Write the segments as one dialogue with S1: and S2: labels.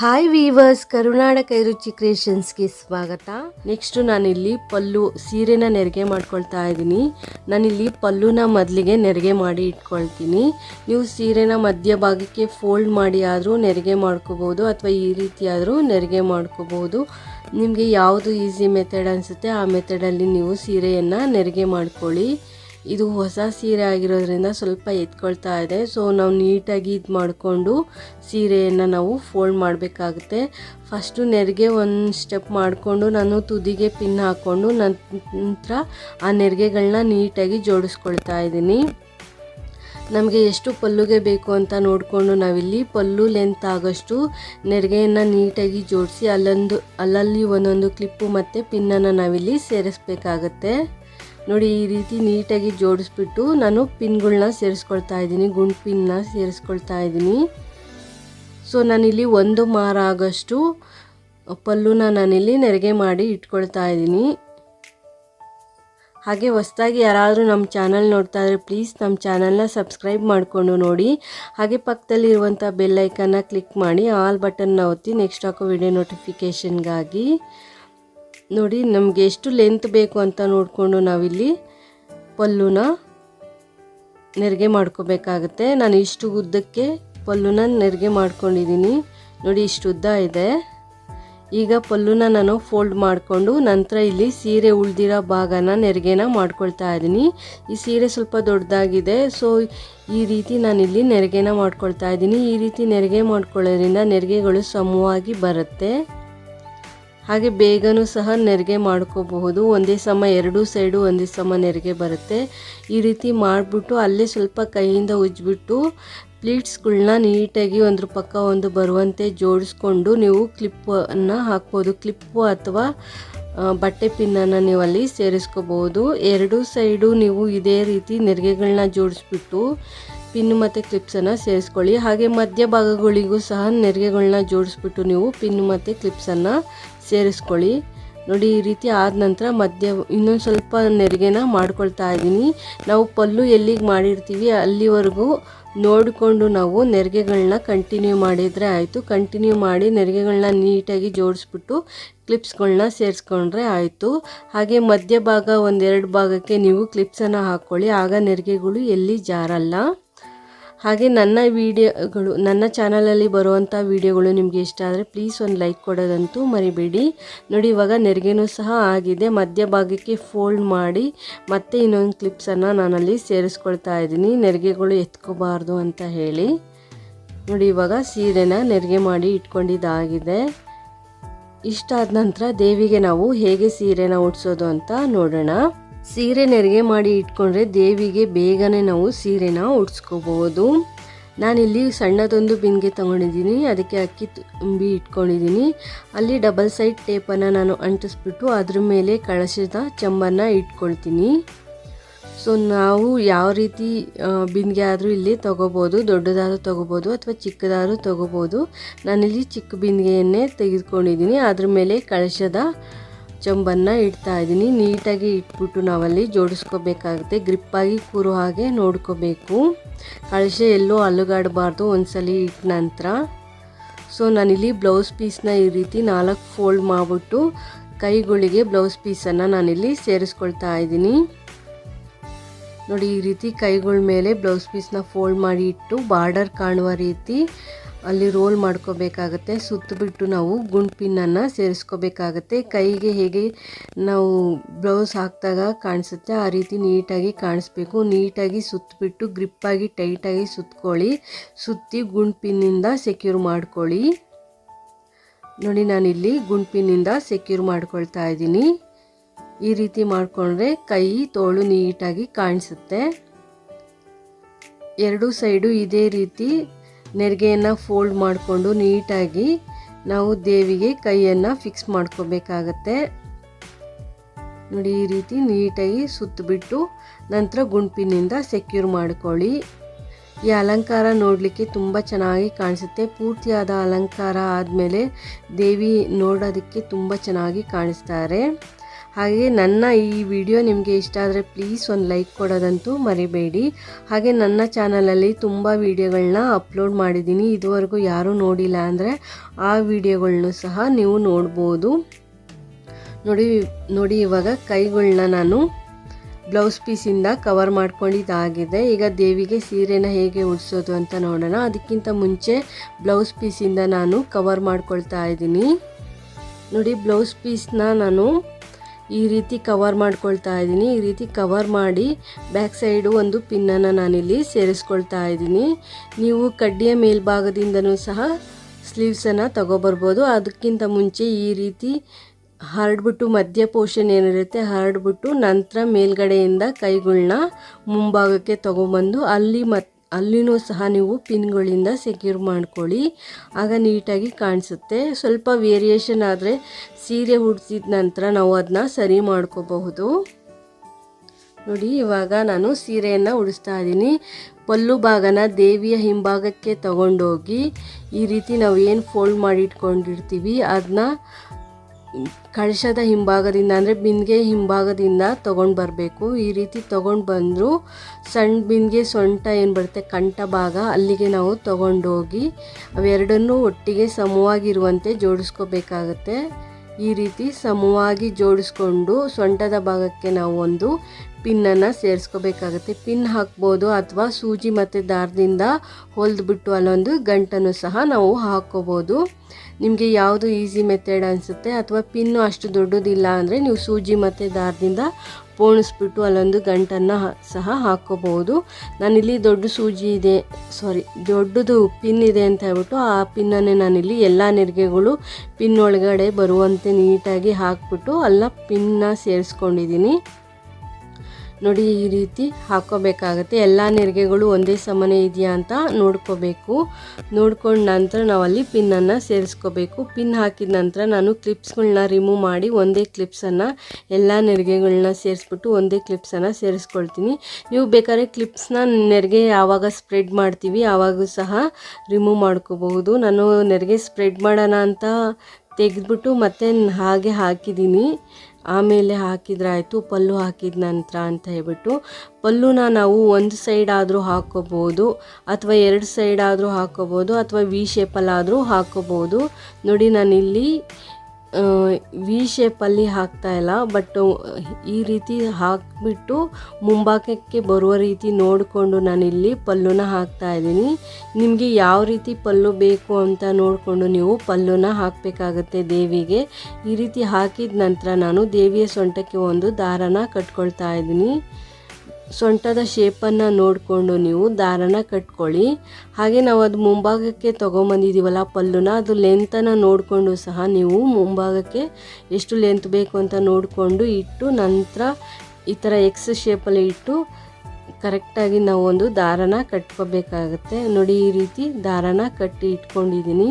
S1: Hi viewers ಕರುನಾಡ ಕೈರುಚಿ ಕ್ರಿಯೇಷನ್ಸ್ಗೆ ಸ್ವಾಗತ. Next ನಾನಿಲ್ಲಿ ಪಲ್ಲು ಸೀರೆನ ನೆರಿಗೆ ಮಾಡ್ಕೊಳ್ತಾ ಇದ್ದೀನಿ. ನಾನಿಲ್ಲಿ ಪಲ್ಲುನ ಮೊದಲಿಗೆ ನೆರಿಗೆ ಮಾಡಿ ಇಟ್ಕೊಳ್ತೀನಿ. ನೀವು ಸೀರೆನ ಮಧ್ಯಭಾಗಕ್ಕೆ ಫೋಲ್ಡ್ ಮಾಡಿ ಆದರೂ ನೆರಿಗೆ ಮಾಡ್ಕೋಬೋದು ಅಥವಾ ಈ ರೀತಿ ನೆರಿಗೆ ಮಾಡ್ಕೋಬೋದು ನಿಮಗೆ ಯಾವುದು ಈಸಿ ಮೆಥಡ್ ಅನಿಸುತ್ತೆ ಆ ಮೆಥಡಲ್ಲಿ ನೀವು ಸೀರೆಯನ್ನು ನೆರಿಗೆ ಮಾಡ್ಕೊಳ್ಳಿ. ಇದು ಹೊಸ ಸೀರೆ ಆಗಿರೋದ್ರಿಂದ ಸ್ವಲ್ಪ ಎತ್ಕೊಳ್ತಾ ಇದೆ. ಸೊ ನಾವು ನೀಟಾಗಿ ಇದು ಮಾಡಿಕೊಂಡು ಸೀರೆಯನ್ನು ನಾವು ಫೋಲ್ಡ್ ಮಾಡಬೇಕಾಗುತ್ತೆ. ಫಸ್ಟು ನೆರಿಗೆ ಒಂದು ಸ್ಟೆಪ್ ಮಾಡಿಕೊಂಡು ನಾನು ತುದಿಗೆ ಪಿನ್ ಹಾಕ್ಕೊಂಡು ನಂತರ ಆ ನೆರಿಗೆಗಳನ್ನ ನೀಟಾಗಿ ಜೋಡಿಸ್ಕೊಳ್ತಾ ಇದ್ದೀನಿ. ನಮಗೆ ಎಷ್ಟು ಪಲ್ಲುಗೆ ಬೇಕು ಅಂತ ನೋಡಿಕೊಂಡು ನಾವಿಲ್ಲಿ ಪಲ್ಲು ಲೆಂತ್ ಆಗೋಷ್ಟು ನೆರಿಗೆಯನ್ನು ನೀಟಾಗಿ ಜೋಡಿಸಿ ಅಲ್ಲೊಂದು, ಅಲ್ಲಲ್ಲಿ ಒಂದೊಂದು ಕ್ಲಿಪ್ಪು ಮತ್ತು ಪಿನ್ನನ್ನು ನಾವಿಲ್ಲಿ ಸೇರಿಸ್ಬೇಕಾಗತ್ತೆ. ನೋಡಿ, ಈ ರೀತಿ ನೀಟಾಗಿ ಜೋಡಿಸ್ಬಿಟ್ಟು ನಾನು ಪಿನ್ಗಳನ್ನ ಸೇರಿಸ್ಕೊಳ್ತಾ ಇದ್ದೀನಿ, ಗುಂಡು ಪಿನ್ನ ಸೇರಿಸ್ಕೊಳ್ತಾ ಇದ್ದೀನಿ. ಸೊ ನಾನಿಲ್ಲಿ ಒಂದು ಮಾರ ಆಗೋಷ್ಟು ಪಲ್ಲುನ ನಾನಿಲ್ಲಿ ನೆರಿಗೆ ಮಾಡಿ ಇಟ್ಕೊಳ್ತಾ ಇದ್ದೀನಿ. ಹಾಗೆ ಹೊಸ್ದಾಗಿ ಯಾರಾದರೂ ನಮ್ಮ ಚಾನಲ್ ನೋಡ್ತಾ ಇದ್ರೆ ಪ್ಲೀಸ್ ನಮ್ಮ ಚಾನಲ್ನ ಸಬ್ಸ್ಕ್ರೈಬ್ ಮಾಡಿಕೊಂಡು ನೋಡಿ. ಹಾಗೆ ಪಕ್ಕದಲ್ಲಿರುವಂಥ ಬೆಲ್ಲೈಕನ್ನ ಕ್ಲಿಕ್ ಮಾಡಿ, ಆಲ್ ಬಟನ್ನ ಒತ್ತಿ ನೆಕ್ಸ್ಟ್ ಹಾಕೋ ವಿಡಿಯೋ ನೋಟಿಫಿಕೇಷನ್ಗಾಗಿ. ನೋಡಿ, ನಮಗೆ ಎಷ್ಟು ಲೆಂತ್ ಬೇಕು ಅಂತ ನೋಡಿಕೊಂಡು ನಾವಿಲ್ಲಿ ಪಲ್ಲುನ ನೆರಿಗೆ ಮಾಡ್ಕೋಬೇಕಾಗತ್ತೆ. ನಾನು ಇಷ್ಟು ಉದ್ದಕ್ಕೆ ಪಲ್ಲುನ ನೆರಿಗೆ ಮಾಡ್ಕೊಂಡಿದ್ದೀನಿ ನೋಡಿ, ಇಷ್ಟು ಉದ್ದ ಇದೆ. ಈಗ ಪಲ್ಲುನ ನಾನು ಫೋಲ್ಡ್ ಮಾಡಿಕೊಂಡು ನಂತರ ಇಲ್ಲಿ ಸೀರೆ ಉಳ್ದಿರೋ ಭಾಗನ ನೆರಿಗೆನ ಮಾಡ್ಕೊಳ್ತಾ ಇದ್ದೀನಿ ಈ ಸೀರೆ ಸ್ವಲ್ಪ ದೊಡ್ಡದಾಗಿದೆ ಸೊ ಈ ರೀತಿ ನಾನಿಲ್ಲಿ ನೆರಿಗೆನ ಮಾಡ್ಕೊಳ್ತಾ ಇದ್ದೀನಿ ಈ ರೀತಿ ನೆರಿಗೆ ಮಾಡ್ಕೊಳ್ಳೋದ್ರಿಂದ ನೆರಿಗೆಗಳು ಸಮವಾಗಿ ಬರುತ್ತೆ. ಹಾಗೆ ಬೇಗನೂ ಸಹ ನೆರಿಗೆ ಮಾಡ್ಕೋಬಹುದು. ಒಂದೇ ಸಮ ಎರಡೂ ಸೈಡು ಒಂದೇ ಸಮ ನೆರಿಗೆ ಬರುತ್ತೆ. ಈ ರೀತಿ ಮಾಡಿಬಿಟ್ಟು ಅಲ್ಲೇ ಸ್ವಲ್ಪ ಕೈಯಿಂದ ಉಜ್ಜಿಬಿಟ್ಟು ಪ್ಲೀಟ್ಸ್ಗಳನ್ನ ನೀಟಾಗಿ ಒಂದ್ರ ಪಕ್ಕ ಒಂದು ಬರುವಂತೆ ಜೋಡಿಸ್ಕೊಂಡು ನೀವು ಕ್ಲಿಪ್ಪನ್ನು ಹಾಕ್ಬೋದು. ಕ್ಲಿಪ್ಪು ಅಥವಾ ಬಟ್ಟೆ ಪಿನ್ನನ್ನು ನೀವು ಅಲ್ಲಿ ಸೇರಿಸ್ಕೋಬಹುದು. ಎರಡೂ ಸೈಡು ನೀವು ಇದೇ ರೀತಿ ನೆರಿಗೆಗಳನ್ನ ಜೋಡಿಸ್ಬಿಟ್ಟು ಪಿನ್ ಮತ್ತು ಕ್ಲಿಪ್ಸನ್ನು ಸೇರಿಸ್ಕೊಳ್ಳಿ. ಹಾಗೆ ಮಧ್ಯ ಭಾಗಗಳಿಗೂ ಸಹ ನೆರಿಗೆಗಳನ್ನ ಜೋಡಿಸ್ಬಿಟ್ಟು ನೀವು ಪಿನ್ ಮತ್ತು ಕ್ಲಿಪ್ಸನ್ನು ಸೇರಿಸ್ಕೊಳ್ಳಿ. ನೋಡಿ, ಈ ರೀತಿ ಆದ ನಂತರ ಮಧ್ಯ ಇನ್ನೊಂದು ಸ್ವಲ್ಪ ನೆರಿಗೆನ ಮಾಡ್ಕೊಳ್ತಾ ಇದ್ದೀನಿ. ನಾವು ಪಲ್ಲು ಎಲ್ಲಿಗೆ ಮಾಡಿರ್ತೀವಿ ಅಲ್ಲಿವರೆಗೂ ನೋಡಿಕೊಂಡು ನಾವು ನೆರಿಗೆಗಳನ್ನ ಕಂಟಿನ್ಯೂ ಮಾಡಿದರೆ ಆಯಿತು. ಕಂಟಿನ್ಯೂ ಮಾಡಿ ನೆರಿಗೆಗಳನ್ನ ನೀಟಾಗಿ ಜೋಡಿಸ್ಬಿಟ್ಟು ಕ್ಲಿಪ್ಸ್ಗಳನ್ನ ಸೇರಿಸ್ಕೊಂಡ್ರೆ ಆಯಿತು. ಹಾಗೆ ಮಧ್ಯಭಾಗ ಒಂದೆರಡು ಭಾಗಕ್ಕೆ ನೀವು ಕ್ಲಿಪ್ಸನ್ನು ಹಾಕ್ಕೊಳ್ಳಿ. ಆಗ ನೆರಿಗೆಗಳು ಎಲ್ಲಿ ಜಾರಲ್ಲ. ಹಾಗೆ ನನ್ನ ವಿಡಿಯೋಗಳು, ನನ್ನ ಚಾನಲಲ್ಲಿ ಬರುವಂಥ ವಿಡಿಯೋಗಳು ನಿಮಗೆ ಇಷ್ಟ ಆದರೆ ಪ್ಲೀಸ್ ಒಂದು ಲೈಕ್ ಕೊಡೋದಂತೂ ಮರಿಬೇಡಿ. ನೋಡಿ, ಇವಾಗ ನೆರಿಗೆನೂ ಸಹ ಆಗಿದೆ. ಮಧ್ಯಭಾಗಕ್ಕೆ ಫೋಲ್ಡ್ ಮಾಡಿ ಮತ್ತೆ ಇನ್ನೊಂದು ಕ್ಲಿಪ್ಸನ್ನು ನಾನಲ್ಲಿ ಸೇರಿಸ್ಕೊಳ್ತಾ ಇದ್ದೀನಿ. ನೆರಿಗೆಗಳು ಎತ್ಕೋಬಾರ್ದು ಅಂತ ಹೇಳಿ. ನೋಡಿ, ಇವಾಗ ಸೀರೆನ ನೆರಿಗೆ ಮಾಡಿ ಇಟ್ಕೊಂಡಿದ್ದಾಗಿದೆ. ಇಷ್ಟಾದ ನಂತರ ದೇವಿಗೆ ನಾವು ಹೇಗೆ ಸೀರೆನ ಉಡ್ಸೋದು ಅಂತ ನೋಡೋಣ. ಸೀರೆ ನೆರಿಗೆ ಮಾಡಿ ಇಟ್ಕೊಂಡ್ರೆ ದೇವಿಗೆ ಬೇಗನೆ ನಾವು ಸೀರೆನ ಉಡ್ಸ್ಕೋಬಹುದು ನಾನಿಲ್ಲಿ ಸಣ್ಣದೊಂದು ಬಿಂದಿಗೆ ತೊಗೊಂಡಿದ್ದೀನಿ, ಅದಕ್ಕೆ ಅಕ್ಕಿ ತುಂಬಿ ಇಟ್ಕೊಂಡಿದ್ದೀನಿ. ಅಲ್ಲಿ ಡಬಲ್ ಸೈಡ್ ಟೇಪನ್ನು ನಾನು ಅಂಟಿಸ್ಬಿಟ್ಟು ಅದ್ರ ಮೇಲೆ ಕಳಶದ ಚಂಬನ್ನ ಇಟ್ಕೊಳ್ತೀನಿ. ಸೊ, ನಾವು ಯಾವ ರೀತಿ ಬಿಂದಿಗೆ ಆದರೂ ಇಲ್ಲಿ ತೊಗೋಬೋದು, ದೊಡ್ಡದಾದ್ರು ತೊಗೋಬೋದು ಅಥವಾ ಚಿಕ್ಕದಾದ್ರೂ ತೊಗೋಬೋದು. ನಾನಿಲ್ಲಿ ಚಿಕ್ಕ ಬಿಂದಿಗೆಯನ್ನೇ ತೆಗೆದುಕೊಂಡಿದ್ದೀನಿ, ಅದ್ರ ಮೇಲೆ ಕಳಶದ ಚೊಂಬನ್ನು ಇಡ್ತಾ ಇದ್ದೀನಿ. ನೀಟಾಗಿ ಇಟ್ಬಿಟ್ಟು ನಾವಲ್ಲಿ ಜೋಡಿಸ್ಕೋಬೇಕಾಗುತ್ತೆ. ಗ್ರಿಪ್ಪಾಗಿ ಕೂರೋ ಹಾಗೆ ನೋಡ್ಕೋಬೇಕು. ಕಳಶೆ ಎಲ್ಲೂ ಅಲುಗಾಡಬಾರ್ದು ಒಂದ್ಸಲಿ ಇಟ್ಟ ನಂತರ. ಸೊ ನಾನಿಲ್ಲಿ ಬ್ಲೌಸ್ ಪೀಸ್ನ ಈ ರೀತಿ ನಾಲ್ಕು ಫೋಲ್ಡ್ ಮಾಡಿಬಿಟ್ಟು ಕೈಗಳಿಗೆ ಬ್ಲೌಸ್ ಪೀಸನ್ನು ನಾನಿಲ್ಲಿ ಸೇರಿಸ್ಕೊಳ್ತಾ ಇದ್ದೀನಿ. ನೋಡಿ, ಈ ರೀತಿ ಕೈಗಳ ಮೇಲೆ ಬ್ಲೌಸ್ ಪೀಸ್ನ ಫೋಲ್ಡ್ ಮಾಡಿ ಇಟ್ಟು ಬಾರ್ಡರ್ ಕಾಣುವ ರೀತಿ ಅಲ್ಲಿ ರೋಲ್ ಮಾಡ್ಕೋಬೇಕಾಗತ್ತೆ. ಸುತ್ತಬಿಟ್ಟು ನಾವು ಗುಂಡು ಪಿನ್ನನ್ನು ಸೇರಿಸ್ಕೋಬೇಕಾಗತ್ತೆ. ಕೈಗೆ ಹೇಗೆ ನಾವು ಬ್ಲೌಸ್ ಹಾಕಿದಾಗ ಕಾಣಿಸುತ್ತೆ, ಆ ರೀತಿ ನೀಟಾಗಿ ಕಾಣಿಸ್ಬೇಕು. ನೀಟಾಗಿ ಸುತ್ತಬಿಟ್ಟು ಗ್ರಿಪ್ಪಾಗಿ, ಟೈಟಾಗಿ ಸುತ್ಕೊಳ್ಳಿ. ಸುತ್ತಿ ಗುಂಡು ಪಿನ್ನಿಂದ ಸೆಕ್ಯೂರ್ ಮಾಡ್ಕೊಳ್ಳಿ. ನೋಡಿ, ನಾನಿಲ್ಲಿ ಗುಂಡು ಪಿನ್ನಿಂದ ಸೆಕ್ಯೂರ್ ಮಾಡ್ಕೊಳ್ತಾ ಇದ್ದೀನಿ. ಈ ರೀತಿ ಮಾಡಿಕೊಂಡ್ರೆ ಕೈ ತೋಳು ನೀಟಾಗಿ ಕಾಣಿಸುತ್ತೆ. ಎರಡು ಸೈಡು ಇದೇ ರೀತಿ ನೆರಿಗೆಯನ್ನು ಫೋಲ್ಡ್ ಮಾಡಿಕೊಂಡು ನೀಟಾಗಿ ನಾವು ದೇವಿಗೆ ಕೈಯನ್ನು ಫಿಕ್ಸ್ ಮಾಡ್ಕೋಬೇಕಾಗತ್ತೆ. ನೋಡಿ, ಈ ರೀತಿ ನೀಟಾಗಿ ಸುತ್ತಬಿಟ್ಟು ನಂತರ ಗುಂಪಿನಿಂದ ಸೆಕ್ಯೂರ್ ಮಾಡ್ಕೊಳ್ಳಿ. ಈ ಅಲಂಕಾರ ನೋಡಲಿಕ್ಕೆ ತುಂಬ ಚೆನ್ನಾಗಿ ಕಾಣಿಸುತ್ತೆ. ಪೂರ್ತಿಯಾದ ಅಲಂಕಾರ ಆದಮೇಲೆ ದೇವಿ ನೋಡೋದಕ್ಕೆ ತುಂಬ ಚೆನ್ನಾಗಿ ಕಾಣಿಸ್ತಾರೆ. ಹಾಗೆ ನನ್ನ ಈ ವಿಡಿಯೋ ನಿಮಗೆ ಇಷ್ಟ ಆದರೆ ಪ್ಲೀಸ್ ಒಂದು ಲೈಕ್ ಕೊಡೋದಂತೂ ಮರಿಬೇಡಿ. ಹಾಗೆ ನನ್ನ ಚಾನಲಲ್ಲಿ ತುಂಬ ವಿಡಿಯೋಗಳನ್ನ ಅಪ್ಲೋಡ್ ಮಾಡಿದ್ದೀನಿ. ಇದುವರೆಗೂ ಯಾರೂ ನೋಡಿಲ್ಲ ಅಂದರೆ ಆ ವಿಡಿಯೋಗಳನ್ನೂ ಸಹ ನೀವು ನೋಡ್ಬೋದು. ನೋಡಿ ನೋಡಿ ಇವಾಗ ಕೈಗಳನ್ನ ನಾನು ಬ್ಲೌಸ್ ಪೀಸಿಂದ ಕವರ್ ಮಾಡ್ಕೊಂಡಿದ್ದಾಗಿದೆ ಈಗ ದೇವಿಗೆ ಸೀರೆನ ಹೇಗೆ ಉಡಿಸೋದು ಅಂತ ನೋಡೋಣ. ಅದಕ್ಕಿಂತ ಮುಂಚೆ ಬ್ಲೌಸ್ ಪೀಸಿಂದ ನಾನು ಕವರ್ ಮಾಡ್ಕೊಳ್ತಾ ಇದ್ದೀನಿ. ನೋಡಿ ಬ್ಲೌಸ್ ಪೀಸ್ನ ನಾನು ಈ ರೀತಿ ಕವರ್ ಮಾಡ್ಕೊಳ್ತಾ ಇದ್ದೀನಿ. ಈ ರೀತಿ ಕವರ್ ಮಾಡಿ ಬ್ಯಾಕ್ ಸೈಡು ಒಂದು ಪಿನ್ನನ್ನು ನಾನಿಲ್ಲಿ ಸೇರಿಸ್ಕೊಳ್ತಾ ಇದ್ದೀನಿ. ನೀವು ಕಡ್ಡಿಯ ಮೇಲ್ಭಾಗದಿಂದನೂ ಸಹ ಸ್ಲೀವ್ಸನ್ನು ತಗೊಬರ್ಬೋದು. ಅದಕ್ಕಿಂತ ಮುಂಚೆ ಈ ರೀತಿ ಹರಡ್ಬಿಟ್ಟು ಮಧ್ಯ ಪೋರ್ಷನ್ ಏನಿರುತ್ತೆ ಹರಡ್ಬಿಟ್ಟು ನಂತರ ಮೇಲ್ಗಡೆಯಿಂದ ಕೈಗಳನ್ನ ಮುಂಭಾಗಕ್ಕೆ ತೊಗೊಂಬಂದು ಅಲ್ಲಿ ಮತ್ ಅಲ್ಲಿನೂ ಸಹ ನೀವು ಪಿನ್ಗಳಿಂದ ಸೆಕ್ಯೂರ್ ಮಾಡ್ಕೊಳ್ಳಿ. ಆಗ ನೀಟಾಗಿ ಕಾಣಿಸುತ್ತೆ. ಸ್ವಲ್ಪ ವೇರಿಯೇಷನ್ ಆದರೆ ಸೀರೆ ಹುಡ್ಸಿದ ನಂತರ ನಾವು ಅದನ್ನ ಸರಿ ಮಾಡ್ಕೋಬಹುದು. ನೋಡಿ, ಇವಾಗ ನಾನು ಸೀರೆಯನ್ನು ಉಡಿಸ್ತಾ ಇದ್ದೀನಿ. ಪಲ್ಲು ಭಾಗನ ದೇವಿಯ ಹಿಂಭಾಗಕ್ಕೆ ತಗೊಂಡೋಗಿ ಈ ರೀತಿ ನಾವು ಏನು ಫೋಲ್ಡ್ ಮಾಡಿ ಇಟ್ಕೊಂಡಿರ್ತೀವಿ ಅದನ್ನ ಕಳಶದ ಹಿಂಭಾಗದಿಂದ ಅಂದರೆ ಬಿಂದಿಗೆ ಹಿಂಭಾಗದಿಂದ ತೊಗೊಂಡು ಬರಬೇಕು. ಈ ರೀತಿ ತೊಗೊಂಡು ಬಂದರೂ ಸಣ್ಣ ಬಿಂದಿಗೆ ಸೊಂಟ ಏನು ಬರುತ್ತೆ? ಕಂಠ ಭಾಗ. ಅಲ್ಲಿಗೆ ನಾವು ತೊಗೊಂಡೋಗಿ ಅವೆರಡನ್ನೂ ಒಟ್ಟಿಗೆ ಸಮವಾಗಿರುವಂತೆ ಜೋಡಿಸ್ಕೋಬೇಕಾಗತ್ತೆ. ಈ ರೀತಿ ಸಮವಾಗಿ ಜೋಡಿಸ್ಕೊಂಡು ಸೊಂಟದ ಭಾಗಕ್ಕೆ ನಾವು ಒಂದು ಪಿನ್ನನ್ನು ಸೇರಿಸ್ಕೋಬೇಕಾಗತ್ತೆ. ಪಿನ್ ಹಾಕ್ಬೋದು ಅಥವಾ ಸೂಜಿ ಮತ್ತು ದಾರದಿಂದ ಹೊಲಿದ್ಬಿಟ್ಟು ಅಲ್ಲೊಂದು ಗಂಟನ್ನು ಸಹ ನಾವು ಹಾಕ್ಕೋಬೋದು ನಿಮಗೆ ಯಾವುದು ಈಸಿ ಮೆಥಡ್ ಅನಿಸುತ್ತೆ ಅಥವಾ ಪಿನ್ನು ಅಷ್ಟು ದೊಡ್ಡದಿಲ್ಲ ಅಂದರೆ ನೀವು ಸೂಜಿ ಮತ್ತು ದಾರದಿಂದ ಪೋಣಿಸ್ಬಿಟ್ಟು ಅಲ್ಲೊಂದು ಗಂಟನ್ನು ಸಹ ಹಾಕ್ಕೋಬೋದು ನಾನಿಲ್ಲಿ ದೊಡ್ಡ ಸೂಜಿ ಇದೆ ಸಾರಿ ದೊಡ್ಡದು ಪಿನ್ ಇದೆ ಅಂತ ಹೇಳ್ಬಿಟ್ಟು ಆ ಪಿನ್ನನ್ನೇ ನಾನಿಲ್ಲಿ ಎಲ್ಲ ನೆರಿಗೆಗಳು ಪಿನ್ ಒಳಗಡೆ ಬರುವಂತೆ ನೀಟಾಗಿ ಹಾಕ್ಬಿಟ್ಟು ಅಲ್ಲ ಪಿನ್ನ ಸೇರಿಸ್ಕೊಂಡಿದ್ದೀನಿ. ನೋಡಿ, ಈ ರೀತಿ ಹಾಕೋಬೇಕಾಗತ್ತೆ. ಎಲ್ಲ ನೆರಿಗೆಗಳು ಒಂದೇ ಸಮನೆ ಇದೆಯಾ ಅಂತ ನೋಡ್ಕೋಬೇಕು. ನೋಡ್ಕೊಂಡ ನಂತರ ನಾವು ಅಲ್ಲಿ ಪಿನ್ನನ್ನು ಸೇರಿಸ್ಕೋಬೇಕು. ಪಿನ್ ಹಾಕಿದ ನಂತರ ನಾನು ಕ್ಲಿಪ್ಸ್ಗಳನ್ನ ರಿಮೂವ್ ಮಾಡಿ ಒಂದೇ ಕ್ಲಿಪ್ಸನ್ನು ಎಲ್ಲ ನೆರಿಗೆಗಳನ್ನ ಸೇರಿಸ್ಬಿಟ್ಟು ಒಂದೇ ಕ್ಲಿಪ್ಸನ್ನು ಸೇರಿಸ್ಕೊಳ್ತೀನಿ. ನೀವು ಬೇಕಾದ್ರೆ ಕ್ಲಿಪ್ಸ್ನ ನೆರಿಗೆ ಯಾವಾಗ ಸ್ಪ್ರೆಡ್ ಮಾಡ್ತೀವಿ, ಆವಾಗೂ ಸಹ ರಿಮೂವ್ ಮಾಡ್ಕೋಬಹುದು. ನಾನು ನೆರಿಗೆ ಸ್ಪ್ರೆಡ್ ಮಾಡೋಣ ಅಂತ ತೆಗೆದ್ಬಿಟ್ಟು ಮತ್ತೆ ಹಾಗೆ ಹಾಕಿದ್ದೀನಿ. ಆಮೇಲೆ ಹಾಕಿದ್ರಾಯಿತು ಪಲ್ಲು ಹಾಕಿದ ನಂತರ ಅಂತ ಹೇಳ್ಬಿಟ್ಟು ಪಲ್ಲುನ ನಾವು ಒಂದು ಸೈಡ್ ಆದರೂ ಹಾಕ್ಕೋಬೋದು ಅಥವಾ ಎರಡು ಸೈಡ್ ಆದರೂ ಹಾಕ್ಕೋಬೋದು ಅಥವಾ ವಿ ಶೇಪಲ್ಲಾದರೂ ಹಾಕ್ಕೋಬೋದು ನೋಡಿ ನಾನಿಲ್ಲಿ ವಿ ಶೇಪಲ್ಲಿ ಹಾಕ್ತಾ ಇಲ್ಲ ಬಟ್ ಈ ರೀತಿ ಹಾಕಿಬಿಟ್ಟು ಮುಂಭಾಗಕ್ಕೆ ಬರುವ ರೀತಿ ನೋಡಿಕೊಂಡು ನಾನಿಲ್ಲಿ ಪಲ್ಲುನ ಹಾಕ್ತಾ ಇದ್ದೀನಿ. ನಿಮಗೆ ಯಾವ ರೀತಿ ಪಲ್ಲು ಬೇಕು ಅಂತ ನೋಡಿಕೊಂಡು ನೀವು ಪಲ್ಲುನ ಹಾಕಬೇಕಾಗತ್ತೆ ದೇವಿಗೆ. ಈ ರೀತಿ ಹಾಕಿದ ನಂತರ ನಾನು ದೇವಿಯ ಸೊಂಟಕ್ಕೆ ಒಂದು ದಾರನ ಕಟ್ಕೊಳ್ತಾ ಇದ್ದೀನಿ. ಸೊಂಟದ ಶೇಪನ್ನು ನೋಡಿಕೊಂಡು ನೀವು ದಾರನ ಕಟ್ಕೊಳ್ಳಿ. ಹಾಗೆ ನಾವು ಅದು ಮುಂಭಾಗಕ್ಕೆ ತೊಗೊಂಬಂದಿದ್ದೀವಲ್ಲ ಪಲ್ಲುನ, ಅದು ಲೆಂತನ್ನು ನೋಡಿಕೊಂಡು ಸಹ ನೀವು ಮುಂಭಾಗಕ್ಕೆ ಎಷ್ಟು ಲೆಂತ್ ಬೇಕು ಅಂತ ನೋಡಿಕೊಂಡು ಇಟ್ಟು ನಂತರ ಈ ಥರ ಎಕ್ಸ್ ಶೇಪಲ್ಲಿ ಇಟ್ಟು ಕರೆಕ್ಟಾಗಿ ನಾವು ಒಂದು ದಾರನ ಕಟ್ಕೋಬೇಕಾಗತ್ತೆ. ನೋಡಿ ಈ ರೀತಿ ದಾರನ ಕಟ್ಟಿ ಇಟ್ಕೊಂಡಿದ್ದೀನಿ.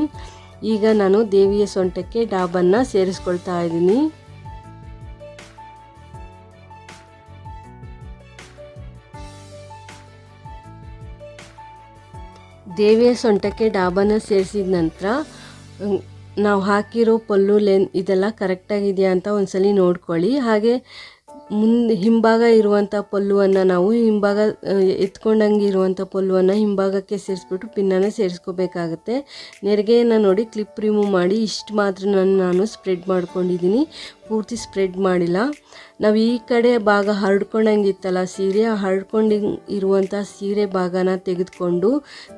S1: ಈಗ ನಾನು ದೇವಿಯ ಸೊಂಟಕ್ಕೆ ಡಾಬನ್ನು ಸೇರಿಸ್ಕೊಳ್ತಾ ಇದ್ದೀನಿ. ದೇವಿಯ ಸೊಂಟಕ್ಕೆ ಡಾಬನ ಸೇರಿಸಿದ ನಂತರ ನಾವು ಹಾಕಿರೋ ಪಲ್ಲು ಲೆನ್ ಇದೆಲ್ಲ ಕರೆಕ್ಟಾಗಿದೆಯಾ ಅಂತ ಒಂದ್ಸಲಿ ನೋಡ್ಕೊಳ್ಳಿ. ಹಾಗೆ ಮುಂದೆ ಹಿಂಭಾಗ ಇರುವಂಥ ಪಲ್ಲುವನ್ನು ನಾವು ಹಿಂಭಾಗ ಎತ್ಕೊಂಡಂಗೆ ಇರುವಂಥ ಪಲ್ಲುವನ್ನು ಹಿಂಭಾಗಕ್ಕೆ ಸೇರಿಸ್ಬಿಟ್ಟು ಪಿನ್ನನ್ನು ಸೇರಿಸ್ಕೋಬೇಕಾಗತ್ತೆ. ನೆರಿಗೆಯನ್ನು ನೋಡಿ ಕ್ಲಿಪ್ ರಿಮೂವ್ ಮಾಡಿ ಇಷ್ಟು ಮಾತ್ರ ನಾನು ನಾನು ಸ್ಪ್ರೆಡ್ ಮಾಡ್ಕೊಂಡಿದ್ದೀನಿ. ಪೂರ್ತಿ ಸ್ಪ್ರೆಡ್ ಮಾಡಿಲ್ಲ. ನಾವು ಈ ಕಡೆ ಭಾಗ ಹರಡ್ಕೊಂಡಂಗಿತ್ತಲ್ಲ ಸೀರೆ ಹರಡ್ಕೊಂಡು ಇರುವಂಥ ಸೀರೆ ಭಾಗನ ತೆಗೆದುಕೊಂಡು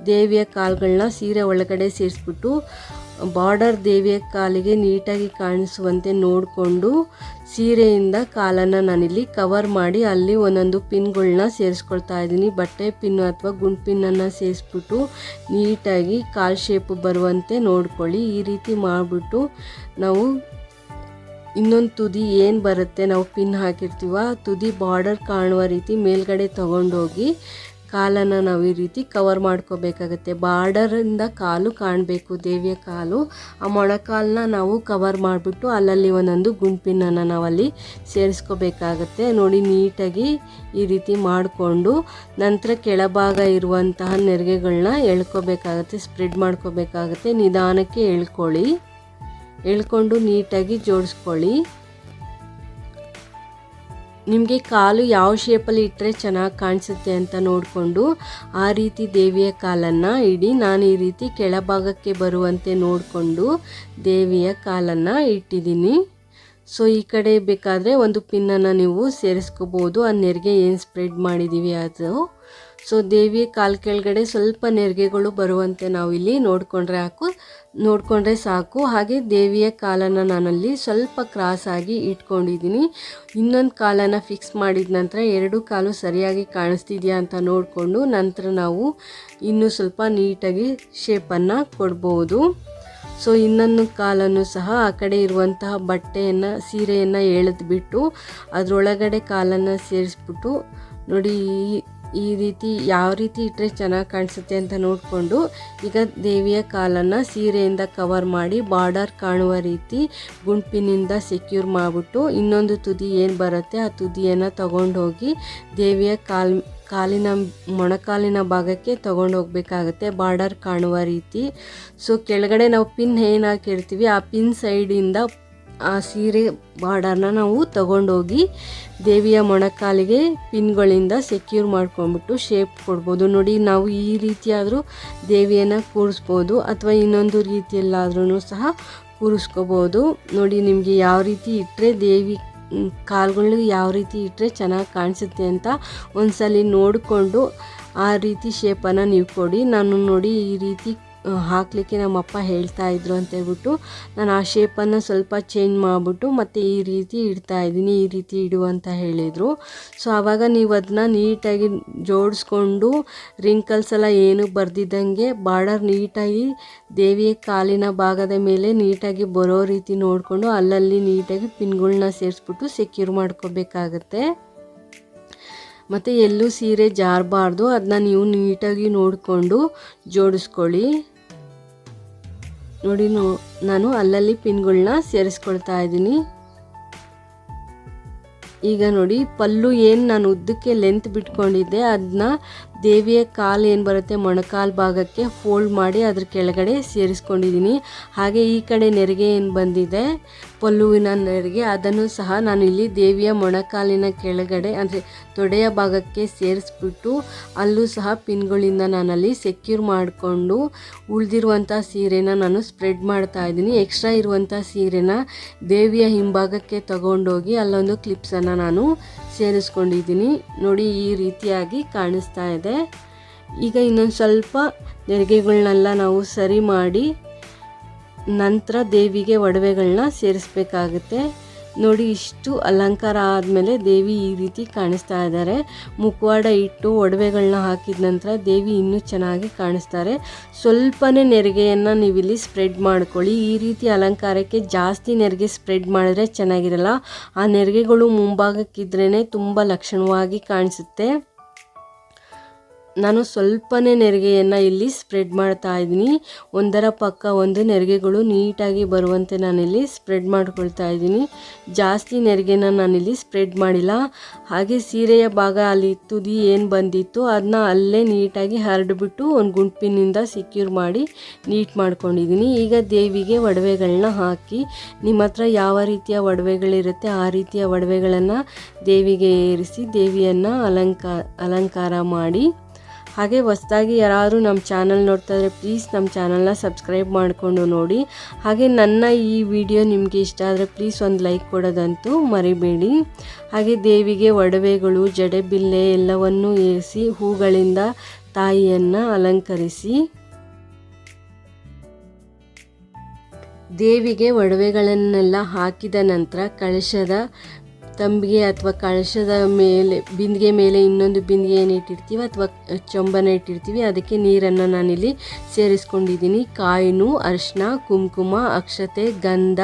S1: ದೇವಿಯ ಕಾಲುಗಳನ್ನ ಸೀರೆ ಒಳಗಡೆ ಸೇರಿಸ್ಬಿಟ್ಟು ಬಾರ್ಡರ್ ದೇವಿಯ ಕಾಲಿಗೆ ನೀಟಾಗಿ ಕಾಣಿಸುವಂತೆ ನೋಡಿಕೊಂಡು ಸೀರೆಯಿಂದ ಕಾಲನ್ನು ನಾನಿಲ್ಲಿ ಕವರ್ ಮಾಡಿ ಅಲ್ಲಿ ಒಂದೊಂದು ಪಿನ್ಗಳನ್ನ ಸೇರಿಸ್ಕೊಳ್ತಾ ಇದ್ದೀನಿ. ಬಟ್ಟೆ ಪಿನ್ ಅಥವಾ ಗುಂಡು ಪಿನ್ನನ್ನು ಸೇರಿಸ್ಬಿಟ್ಟು ನೀಟಾಗಿ ಕಾಲ್ ಶೇಪ್ ಬರುವಂತೆ ನೋಡ್ಕೊಳ್ಳಿ. ಈ ರೀತಿ ಮಾಡಿಬಿಟ್ಟು ನಾವು ಇನ್ನೊಂದು ತುದಿ ಏನು ಬರುತ್ತೆ, ನಾವು ಪಿನ್ ಹಾಕಿರ್ತೀವ ತುದಿ ಬಾರ್ಡರ್ ಕಾಣುವ ರೀತಿ ಮೇಲ್ಗಡೆ ತೊಗೊಂಡೋಗಿ ಕಾಲನ್ನು ನಾವು ಈ ರೀತಿ ಕವರ್ ಮಾಡ್ಕೋಬೇಕಾಗತ್ತೆ. ಬಾರ್ಡರಿಂದ ಕಾಲು ಕಾಣಬೇಕು, ದೇವಿಯ ಕಾಲು. ಆ ಮೊಣಕಾಲನ್ನ ನಾವು ಕವರ್ ಮಾಡಿಬಿಟ್ಟು ಅಲ್ಲಲ್ಲಿ ಒಂದೊಂದು ಗುಂಪಿನನ್ನು ನಾವಲ್ಲಿ ಸೇರಿಸ್ಕೋಬೇಕಾಗತ್ತೆ. ನೋಡಿ, ನೀಟಾಗಿ ಈ ರೀತಿ ಮಾಡಿಕೊಂಡು ನಂತರ ಕೆಳಭಾಗ ಇರುವಂತಹ ನೆರಿಗೆಗಳನ್ನ ಎಳ್ಕೋಬೇಕಾಗತ್ತೆ ಸ್ಪ್ರೆಡ್ ಮಾಡ್ಕೋಬೇಕಾಗತ್ತೆ. ನಿಧಾನಕ್ಕೆ ಎಳ್ಕೊಳ್ಳಿ. ಎಳ್ಕೊಂಡು ನೀಟಾಗಿ ಜೋಡಿಸ್ಕೊಳ್ಳಿ. ನಿಮಗೆ ಕಾಲು ಯಾವ ಶೇಪಲ್ಲಿ ಇಟ್ಟರೆ ಚೆನ್ನಾಗಿ ಕಾಣಿಸುತ್ತೆ ಅಂತ ನೋಡಿಕೊಂಡು ಆ ರೀತಿ ದೇವಿಯ ಕಾಲನ್ನು ಇಡಿ. ನಾನು ಈ ರೀತಿ ಕೆಳಭಾಗಕ್ಕೆ ಬರುವಂತೆ ನೋಡಿಕೊಂಡು ದೇವಿಯ ಕಾಲನ್ನು ಇಟ್ಟಿದ್ದೀನಿ. ಸೊ ಈ ಕಡೆ ಬೇಕಾದರೆ ಒಂದು ಪಿನ್ನನ್ನು ನೀವು ಸೇರಿಸ್ಕೋಬೋದು. ಆ ನೆರಿಗೆ ಏನು ಸ್ಪ್ರೆಡ್ ಮಾಡಿದ್ದೀವಿ ಅದು ಸೊ ದೇವಿ ಕಾಲು ಕೆಳಗಡೆ ಸ್ವಲ್ಪ ನೆರಿಗೆಗಳು ಬರುವಂತೆ ನಾವು ಇಲ್ಲಿ ನೋಡಿಕೊಂಡ್ರೆ ಹಾಕು, ನೋಡಿಕೊಂಡ್ರೆ ಸಾಕು. ಹಾಗೆ ದೇವಿಯ ಕಾಲನ್ನು ನಾನಲ್ಲಿ ಸ್ವಲ್ಪ ಕ್ರಾಸ್ ಆಗಿ ಇಟ್ಕೊಂಡಿದ್ದೀನಿ. ಇನ್ನೊಂದು ಕಾಲನ್ನು ಫಿಕ್ಸ್ ಮಾಡಿದ ನಂತರ ಎರಡು ಕಾಲು ಸರಿಯಾಗಿ ಕಾಣಿಸ್ತಿದೆಯಾ ಅಂತ ನೋಡಿಕೊಂಡು ನಂತರ ನಾವು ಇನ್ನೂ ಸ್ವಲ್ಪ ನೀಟಾಗಿ ಶೇಪನ್ನು ಕೊಡ್ಬೋದು. ಸೊ ಇನ್ನೊಂದು ಕಾಲನ್ನು ಸಹ ಆ ಕಡೆ ಇರುವಂತಹ ಬಟ್ಟೆಯನ್ನು, ಸೀರೆಯನ್ನು ಎಳೆದ್ಬಿಟ್ಟು, ಅದರೊಳಗಡೆ ಕಾಲನ್ನು ಸೇರಿಸ್ಬಿಟ್ಟು ನೋಡಿ ಈ ರೀತಿ ಯಾವ ರೀತಿ ಇಟ್ಟರೆ ಚೆನ್ನಾಗಿ ಕಾಣಿಸುತ್ತೆ ಅಂತ ನೋಡಿಕೊಂಡು ಈಗ ದೇವಿಯ ಕಾಲನ್ನು ಸೀರೆಯಿಂದ ಕವರ್ ಮಾಡಿ ಬಾರ್ಡರ್ ಕಾಣುವ ರೀತಿ ಗುಂಪಿನಿಂದ ಸೆಕ್ಯೂರ್ ಮಾಡಿಬಿಟ್ಟು ಇನ್ನೊಂದು ತುದಿ ಏನು ಬರುತ್ತೆ ಆ ತುದಿಯನ್ನು ತಗೊಂಡೋಗಿ ದೇವಿಯ ಕಾಲ್, ಕಾಲಿನ, ಮೊಣಕಾಲಿನ ಭಾಗಕ್ಕೆ ತಗೊಂಡು ಹೋಗಬೇಕಾಗತ್ತೆ ಬಾರ್ಡರ್ ಕಾಣುವ ರೀತಿ. ಸೊ ಕೆಳಗಡೆ ನಾವು ಪಿನ್ ಏನು ಹಾಕಿರ್ತೀವಿ, ಆ ಪಿನ್ ಸೈಡಿಂದ ಆ ಸೀರೆ ಬಾರ್ಡರ್ನ ನಾವು ತಗೊಂಡೋಗಿ ದೇವಿಯ ಮೊಣಕಾಲಿಗೆ ಪಿನ್ಗಳಿಂದ ಸೆಕ್ಯೂರ್ ಮಾಡ್ಕೊಂಡ್ಬಿಟ್ಟು ಶೇಪ್ ಕೊಡ್ಬೋದು. ನೋಡಿ, ನಾವು ಈ ರೀತಿಯಾದರೂ ದೇವಿಯನ್ನು ಕೂರಿಸ್ಬೋದು ಅಥವಾ ಇನ್ನೊಂದು ರೀತಿಯಲ್ಲಾದ್ರೂ ಸಹ ಕೂರಿಸ್ಕೋಬೋದು. ನೋಡಿ, ನಿಮಗೆ ಯಾವ ರೀತಿ ಇಟ್ಟರೆ ದೇವಿ ಕಾಲುಗಳು ಯಾವ ರೀತಿ ಇಟ್ಟರೆ ಚೆನ್ನಾಗಿ ಕಾಣಿಸುತ್ತೆ ಅಂತ ಒಂದ್ಸಲಿ ನೋಡಿಕೊಂಡು ಆ ರೀತಿ ಶೇಪನ್ನು ನೀವು ಕೊಡಿ. ನಾನು ನೋಡಿ ಈ ರೀತಿ ಹಾಕಲಿಕ್ಕೆ ನಮ್ಮಪ್ಪ ಹೇಳ್ತಾ ಇದ್ರು ಅಂತ ಹೇಳ್ಬಿಟ್ಟು ನಾನು ಆ ಶೇಪನ್ನು ಸ್ವಲ್ಪ ಚೇಂಜ್ ಮಾಡಿಬಿಟ್ಟು ಮತ್ತು ಈ ರೀತಿ ಇಡ್ತಾ ಇದ್ದೀನಿ, ಈ ರೀತಿ ಇಡು ಅಂತ ಹೇಳಿದರು. ಸೊ ಆವಾಗ ನೀವು ಅದನ್ನ ನೀಟಾಗಿ ಜೋಡಿಸ್ಕೊಂಡು ರಿಂಕಲ್ಸ್ ಎಲ್ಲ ಏನು ಬರ್ದಿದ್ದಂಗೆ ಬಾರ್ಡರ್ ನೀಟಾಗಿ ದೇವಿಯ ಕಾಲಿನ ಭಾಗದ ಮೇಲೆ ನೀಟಾಗಿ ಬರೋ ರೀತಿ ನೋಡಿಕೊಂಡು ಅಲ್ಲಲ್ಲಿ ನೀಟಾಗಿ ಪಿನ್ಗಳನ್ನ ಸೇರಿಸ್ಬಿಟ್ಟು ಸೆಕ್ಯೂರ್ ಮಾಡ್ಕೋಬೇಕಾಗತ್ತೆ. ಮತ್ತು ಎಲ್ಲೂ ಸೀರೆ ಜಾರಬಾರ್ದು ಅದನ್ನ ನೀವು ನೀಟಾಗಿ ನೋಡಿಕೊಂಡು ಜೋಡಿಸ್ಕೊಳ್ಳಿ. ನೋಡಿ ನಾನು ಅಲ್ಲಲ್ಲಿ ಪಿನ್ಗಳನ್ನ ಸೇರಿಸ್ಕೊಳ್ತಾ ಇದ್ದೀನಿ. ಈಗ ನೋಡಿ, ಪಲ್ಲು ಏನು ನಾನು ಉದ್ದಕ್ಕೆ ಲೆಂತ್ ಬಿಟ್ಕೊಂಡಿದ್ದೆ ಅದನ್ನ ದೇವಿಯ ಕಾಲು ಏನು ಬರುತ್ತೆ ಮೊಣಕಾಲು ಭಾಗಕ್ಕೆ ಫೋಲ್ಡ್ ಮಾಡಿ ಅದ್ರ ಕೆಳಗಡೆ ಸೇರಿಸ್ಕೊಂಡಿದ್ದೀನಿ. ಹಾಗೆ ಈ ಕಡೆ ನೆರಿಗೆ ಏನು ಬಂದಿದೆ ಪಲ್ಲುವಿನ ನೆರಿಗೆ ಅದನ್ನು ಸಹ ನಾನು ಇಲ್ಲಿ ದೇವಿಯ ಮೊಣಕಾಲಿನ ಕೆಳಗಡೆ, ಅಂದರೆ ತೊಡೆಯ ಭಾಗಕ್ಕೆ ಸೇರಿಸ್ಬಿಟ್ಟು ಅಲ್ಲೂ ಸಹ ಪಿನ್ಗಳಿಂದ ನಾನಲ್ಲಿ ಸೆಕ್ಯೂರ್ ಮಾಡಿಕೊಂಡು ಉಳಿದಿರುವಂಥ ಸೀರೆನ ನಾನು ಸ್ಪ್ರೆಡ್ ಮಾಡ್ತಾ ಇದ್ದೀನಿ. ಎಕ್ಸ್ಟ್ರಾ ಇರುವಂಥ ಸೀರೆನ ದೇವಿಯ ಹಿಂಭಾಗಕ್ಕೆ ತಗೊಂಡೋಗಿ ಅಲ್ಲೊಂದು ಕ್ಲಿಪ್ಸನ್ನು ನಾನು ಸೇರಿಸ್ಕೊಂಡಿದ್ದೀನಿ. ನೋಡಿ ಈ ರೀತಿಯಾಗಿ ಕಾಣಿಸ್ತಾ ಇದೆ. ಈಗ ಇನ್ನೊಂದು ಸ್ವಲ್ಪ ನೆರಿಗೆಗಳನ್ನೆಲ್ಲ ನಾವು ಸರಿ ಮಾಡಿ ನಂತರ ದೇವಿಗೆ ಒಡವೆಗಳನ್ನ ಸೇರಿಸ್ಬೇಕಾಗುತ್ತೆ. ನೋಡಿ, ಇಷ್ಟು ಅಲಂಕಾರ ಆದಮೇಲೆ ದೇವಿ ಈ ರೀತಿ ಕಾಣಿಸ್ತಾ ಇದ್ದಾರೆ. ಮುಖವಾಡ ಇಟ್ಟು ಒಡವೆಗಳನ್ನ ಹಾಕಿದ ನಂತರ ದೇವಿ ಇನ್ನೂ ಚೆನ್ನಾಗಿ ಕಾಣಿಸ್ತಾರೆ. ಸ್ವಲ್ಪನೇ ನೆರಿಗೆಯನ್ನು ನೀವಿಲ್ಲಿ ಸ್ಪ್ರೆಡ್ ಮಾಡ್ಕೊಳ್ಳಿ. ಈ ರೀತಿ ಅಲಂಕಾರಕ್ಕೆ ಜಾಸ್ತಿ ನೆರಿಗೆ ಸ್ಪ್ರೆಡ್ ಮಾಡಿದ್ರೆ ಚೆನ್ನಾಗಿರಲ್ಲ. ಆ ನೆರಿಗೆಗಳು ಮುಂಭಾಗಕ್ಕಿದ್ರೇ ತುಂಬ ಲಕ್ಷಣವಾಗಿ ಕಾಣಿಸುತ್ತೆ. ನಾನು ಸ್ವಲ್ಪನೇ ನೆರಿಗೆಯನ್ನು ಇಲ್ಲಿ ಸ್ಪ್ರೆಡ್ ಮಾಡ್ತಾ ಇದ್ದೀನಿ. ಒಂದರ ಪಕ್ಕ ಒಂದು ನೆರಿಗೆಗಳು ನೀಟಾಗಿ ಬರುವಂತೆ ನಾನಿಲ್ಲಿ ಸ್ಪ್ರೆಡ್ ಮಾಡ್ಕೊಳ್ತಾ ಇದ್ದೀನಿ. ಜಾಸ್ತಿ ನೆರಿಗೆನ ನಾನಿಲ್ಲಿ ಸ್ಪ್ರೆಡ್ ಮಾಡಿಲ್ಲ. ಹಾಗೆ ಸೀರೆಯ ಭಾಗ ಅಲ್ಲಿ ತುದಿ ಏನು ಬಂದಿತ್ತು ಅದನ್ನ ಅಲ್ಲೇ ನೀಟಾಗಿ ಹರಡಿಬಿಟ್ಟು ಒಂದು ಗುಂಪಿನಿಂದ ಸೆಕ್ಯೂರ್ ಮಾಡಿ ನೀಟ್ ಮಾಡ್ಕೊಂಡಿದ್ದೀನಿ. ಈಗ ದೇವಿಗೆ ಒಡವೆಗಳನ್ನ ಹಾಕಿ, ನಿಮ್ಮ ಹತ್ರ ಯಾವ ರೀತಿಯ ಒಡವೆಗಳಿರುತ್ತೆ ಆ ರೀತಿಯ ಒಡವೆಗಳನ್ನು ದೇವಿಗೆ ಏರಿಸಿ ದೇವಿಯನ್ನು ಅಲಂಕಾರ ಅಲಂಕಾರ ಮಾಡಿ ಹಾಗೆ ಹೊಸದಾಗಿ ಯಾರಾದರೂ ನಮ್ಮ ಚಾನಲ್ ನೋಡ್ತಾ ಪ್ಲೀಸ್ ನಮ್ಮ ಚಾನಲ್ನ ಸಬ್ಸ್ಕ್ರೈಬ್ ಮಾಡಿಕೊಂಡು ನೋಡಿ. ಹಾಗೆ ನನ್ನ ಈ ವಿಡಿಯೋ ನಿಮಗೆ ಇಷ್ಟ ಆದರೆ ಪ್ಲೀಸ್ ಒಂದು ಲೈಕ್ ಕೊಡೋದಂತೂ ಮರಿಬೇಡಿ. ಹಾಗೆ ದೇವಿಗೆ ಒಡವೆಗಳು ಜಡೆಬಿಲ್ಲೆ ಎಲ್ಲವನ್ನೂ ಏರಿಸಿ ಹೂಗಳಿಂದ ತಾಯಿಯನ್ನು ಅಲಂಕರಿಸಿ. ದೇವಿಗೆ ಒಡವೆಗಳನ್ನೆಲ್ಲ ಹಾಕಿದ ನಂತರ ಕಳಶದ ತಂಬಿಗೆ ಅಥವಾ ಕಳಶದ ಮೇಲೆ, ಬಿಂದಿಗೆ ಮೇಲೆ ಇನ್ನೊಂದು ಬಿಂದಿಗೆಯನ್ನು ಇಟ್ಟಿರ್ತೀವಿ ಅಥವಾ ಚೊಂಬನ ಇಟ್ಟಿರ್ತೀವಿ, ಅದಕ್ಕೆ ನೀರನ್ನು ನಾನಿಲ್ಲಿ ಸೇರಿಸ್ಕೊಂಡಿದ್ದೀನಿ. ಕಾಯಿನು, ಅರಿಶಿನ, ಕುಂಕುಮ, ಅಕ್ಷತೆ, ಗಂಧ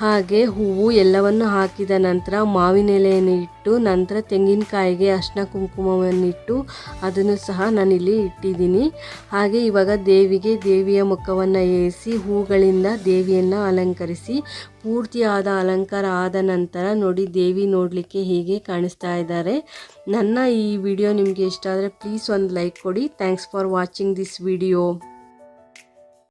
S1: ಹಾಗೆ ಹೂವು ಎಲ್ಲವನ್ನು ಹಾಕಿದ ನಂತರ ಮಾವಿನ ಎಲೆಯನ್ನು ಇಟ್ಟು, ನಂತರ ತೆಂಗಿನಕಾಯಿಗೆ ಅರ್ಶಿನ ಕುಂಕುಮವನ್ನಿಟ್ಟು ಅದನ್ನು ಸಹ ನಾನಿಲ್ಲಿ ಇಟ್ಟಿದ್ದೀನಿ. ಹಾಗೆ ಇವಾಗ ದೇವಿಗೆ ದೇವಿಯ ಮುಖವನ್ನು ಏರಿಸಿ, ಹೂಗಳಿಂದ ದೇವಿಯನ್ನು ಅಲಂಕರಿಸಿ, ಪೂರ್ತಿಯಾದ ಅಲಂಕಾರ ಆದ ನಂತರ ನೋಡಿ ದೇವಿ ನೋಡಲಿಕ್ಕೆ ಹೀಗೆ ಕಾಣಿಸ್ತಾ ಇದ್ದಾರೆ. ನನ್ನ ಈ ವಿಡಿಯೋ ನಿಮಗೆ ಇಷ್ಟ ಆದರೆ ಪ್ಲೀಸ್ ಒಂದು ಲೈಕ್ ಕೊಡಿ. Thanks for watching this video